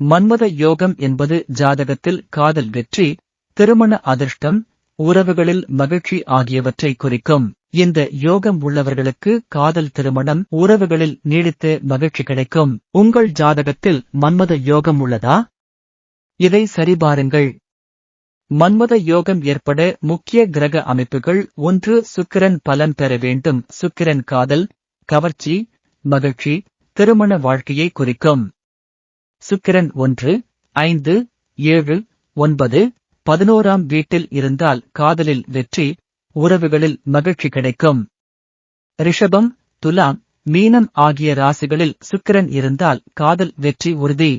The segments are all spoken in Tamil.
மன்மத யோகம் என்பது ஜாதகத்தில் காதல் வெற்றி திருமண அதிர்ஷ்டம் உறவுகளில் மகிழ்ச்சி ஆகியவற்றை குறிக்கும். இந்த யோகம் உள்ளவர்களுக்கு காதல் திருமணம் உறவுகளில் நீடித்த மகிழ்ச்சி கிடைக்கும். உங்கள் ஜாதகத்தில் மன்மத யோகம் உள்ளதா? இதை சரிபாருங்கள். மன்மத யோகம் ஏற்பட முக்கிய கிரக அமைப்புகள் ஒன்று சுக்கிரன் பலன் பெற வேண்டும். சுக்கிரன் காதல் கவர்ச்சி மகிழ்ச்சி திருமண வாழ்க்கையை குறிக்கும். சுக்கிரன் ஒன்று ஐந்து ஏழு ஒன்பது பதினோராம் வீட்டில் இருந்தால் காதலில் வெற்றி உறவுகளில் மகிழ்ச்சி கிடைக்கும். ரிஷபம் துலாம் மீனம் ஆகிய ராசிகளில் சுக்கிரன் இருந்தால் காதல் வெற்றி உறுதி.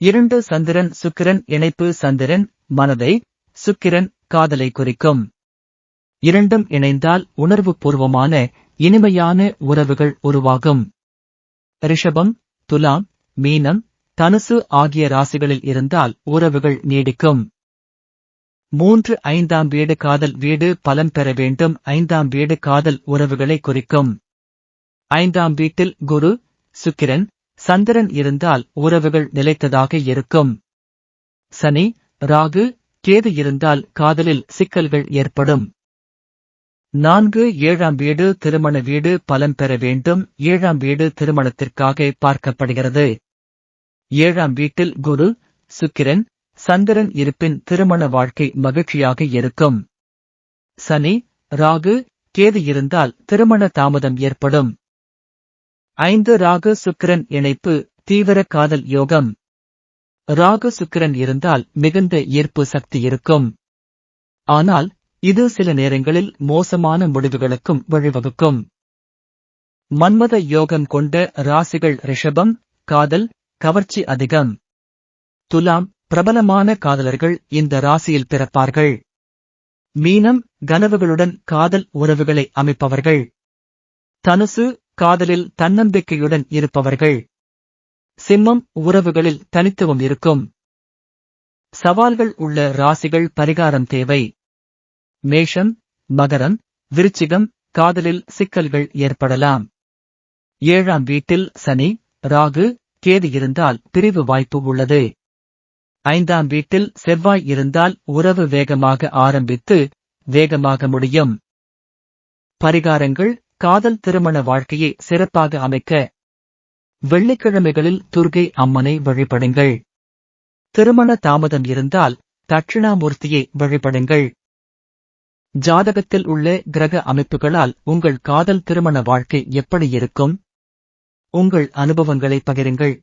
இரண்டு சந்திரன் சுக்கிரன் இணைப்பு சந்திரன் மனதை சுக்கிரன் காதலை குறிக்கும். இரண்டும் இணைந்தால் உணர்வு பூர்வமான இனிமையான உறவுகள் உருவாகும். ரிஷபம் துலாம் மீனம் தனுசு ஆகிய ராசிகளில் இருந்தால் உறவுகள் நீடிக்கும். மூன்று ஐந்தாம் வீடு காதல் வீடு பலன் பெற வேண்டும். ஐந்தாம் வீடு காதல் உறவுகளை குறிக்கும். ஐந்தாம் வீட்டில் குரு சுக்கிரன் சந்திரன் இருந்தால் உறவுகள் நிலைத்ததாக இருக்கும். சனி ராகு கேது இருந்தால் காதலில் சிக்கல்கள் ஏற்படும். நான்கு ஏழாம் வீடு திருமண வீடு பலன் பெற வேண்டும். ஏழாம் வீடு திருமணத்திற்காக பார்க்கப்படுகிறது. ஏழாம் வீட்டில் குரு சுக்கிரன் சந்திரன் இருப்பின் திருமண வாழ்க்கை மகிழ்ச்சியாக இருக்கும். சனி ராகு கேது இருந்தால் திருமண தாமதம் ஏற்படும். ஐந்து ராகு சுக்கிரன் இணைப்பு தீவிர காதல் யோகம். ராகு சுக்கிரன் இருந்தால் மிகுந்த ஈர்ப்பு சக்தி இருக்கும். ஆனால் இது சில நேரங்களில் மோசமான முடிவுகளுக்கும் வழிவகுக்கும். மன்மத யோகம் கொண்ட ராசிகள் ரிஷபம் காதல் கவர்ச்சி அதிகம். துலாம் பிரபலமான காதலர்கள் இந்த ராசியில் பிறப்பார்கள். மீனம் கனவுகளுடன் காதல் உறவுகளை அமைப்பவர்கள். தனுசு காதலில் தன்னம்பிக்கையுடன் இருப்பவர்கள். சிம்மம் உறவுகளில் தனித்துவம் இருக்கும். சவால்கள் உள்ள ராசிகள் பரிகாரம் தேவை. மேஷம் மகரம் விருச்சிகம் காதலில் சிக்கல்கள் ஏற்படலாம். ஏழாம் வீட்டில் சனி ராகு கேது இருந்தால் பிரிவு வாய்ப்பு உள்ளது. ஐந்தாம் வீட்டில் செவ்வாய் இருந்தால் உறவு வேகமாக ஆரம்பித்து வேகமாக முடியும். பரிகாரங்கள் காதல் திருமண வாழ்க்கையை சிறப்பாக அமைக்க. வெள்ளிக்கிழமைகளில் துர்கை அம்மனை வழிபடுங்கள். திருமண தாமதம் இருந்தால் தட்சிணாமூர்த்தியை வழிபடுங்கள். ஜாதகத்தில் உள்ள கிரக அமைப்புகளால் உங்கள் காதல் திருமண வாழ்க்கை எப்படி இருக்கும்? உங்கள் அனுபவங்களை பகிருங்கள்.